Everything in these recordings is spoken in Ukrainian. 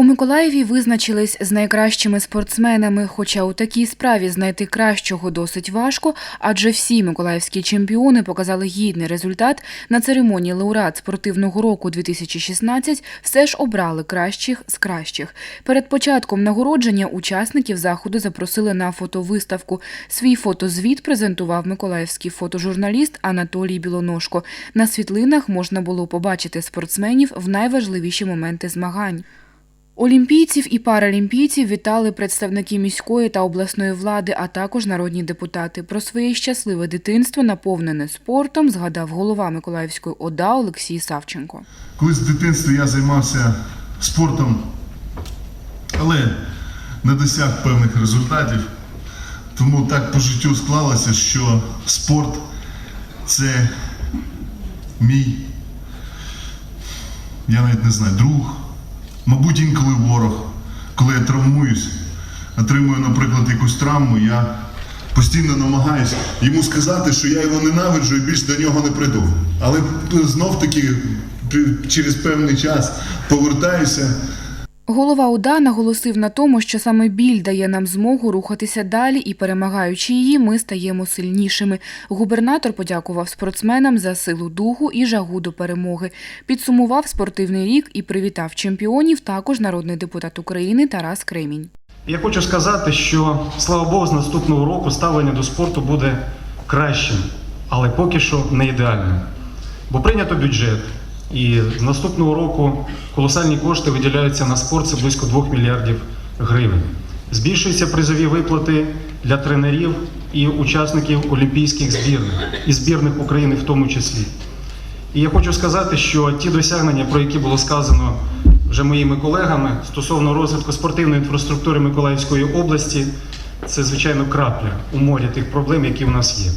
У Миколаєві визначились з найкращими спортсменами, хоча у такій справі знайти кращого досить важко, адже всі миколаївські чемпіони показали гідний результат. На церемонії лауреат спортивного року 2016 все ж обрали кращих з кращих. Перед початком нагородження учасників заходу запросили на фотовиставку. Свій фотозвіт презентував миколаївський фотожурналіст Анатолій Білоножко. На світлинах можна було побачити спортсменів в найважливіші моменти змагань. Олімпійців і паралімпійців вітали представники міської та обласної влади, а також народні депутати. Про своє щасливе дитинство, наповнене спортом, згадав голова Миколаївської ОДА Олексій Савченко. Колись в дитинстві я займався спортом, але не досяг певних результатів. Тому так по життю склалося, що спорт це мій, я навіть не знаю, друг, мабуть, інколи ворог. Коли я травмуюсь, отримую, наприклад, якусь травму, я постійно намагаюсь йому сказати, що я його ненавиджу і більше до нього не прийду. Але знов таки через певний час повертаюся. Голова ОДА наголосив на тому, що саме біль дає нам змогу рухатися далі, і перемагаючи її, ми стаємо сильнішими. Губернатор подякував спортсменам за силу духу і жагу до перемоги. Підсумував спортивний рік і привітав чемпіонів. Також народний депутат України Тарас Кремінь. Я хочу сказати, що слава Богу, з наступного року ставлення до спорту буде кращим, але поки що не ідеальним. Бо прийнято бюджет, і наступного року колосальні кошти виділяються на спорт, це близько 2 мільярдів гривень. Збільшуються призові виплати для тренерів і учасників олімпійських збірних і збірних України в тому числі. І я хочу сказати, що ті досягнення, про які було сказано вже моїми колегами стосовно розвитку спортивної інфраструктури Миколаївської області, це звичайно крапля у морі тих проблем, які в нас є.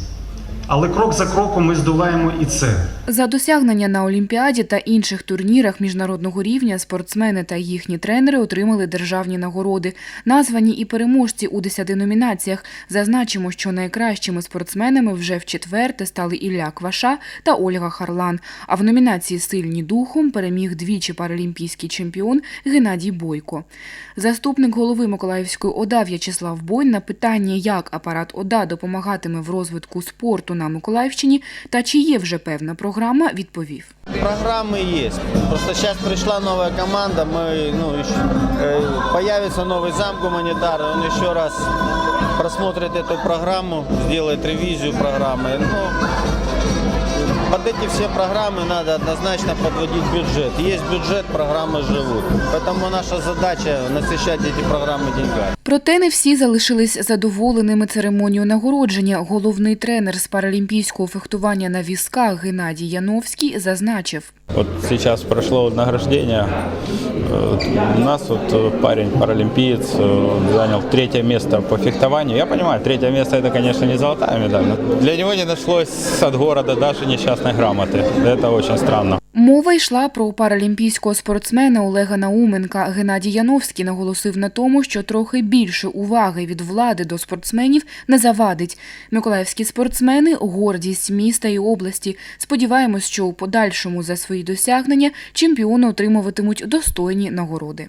Але крок за кроком ми здолаємо і це. За досягнення на Олімпіаді та інших турнірах міжнародного рівня спортсмени та їхні тренери отримали державні нагороди. Названі і переможці у 10 номінаціях. Зазначимо, що найкращими спортсменами вже в четверте стали Ілля Кваша та Ольга Харлан. А в номінації Сильні духом переміг двічі паралімпійський чемпіон Геннадій Бойко. Заступник голови Миколаївської ОДА В'ячеслав Бойн на питання, як апарат ОДА допомагатиме в розвитку спорту на Миколаївщині та чи є вже певна програма, відповів. Программы есть. Просто сейчас пришла новая команда, мы, ну, еще, э, появится новый зам гуманитарий, он еще раз просмотрит эту программу, сделает ревизию программы. Ну, под эти все программы надо однозначно подводить бюджет. Есть бюджет, программы живут. Поэтому наша задача насыщать эти программы деньгами. Проте не всі залишились задоволеними церемонією нагородження. Головний тренер з паралімпійського фехтування на візках Геннадій Яновський зазначив. Вот сейчас прошло награждение. Э, У нас вот э, парень паралимпиец э, занял третье место по фехтованию. Я понимаю, третье место это, конечно, не золотая медаль. но Для него не нашлось от города даже несчастной грамоты. Это очень странно. Мова йшла про паралімпійського спортсмена Олега Науменка. Геннадій Яновський наголосив на тому, що трохи більше уваги від влади до спортсменів не завадить. Миколаївські спортсмени гордість міста і області. Сподіваємось, що у подальшому за свої досягнення чемпіони отримуватимуть достойні нагороди.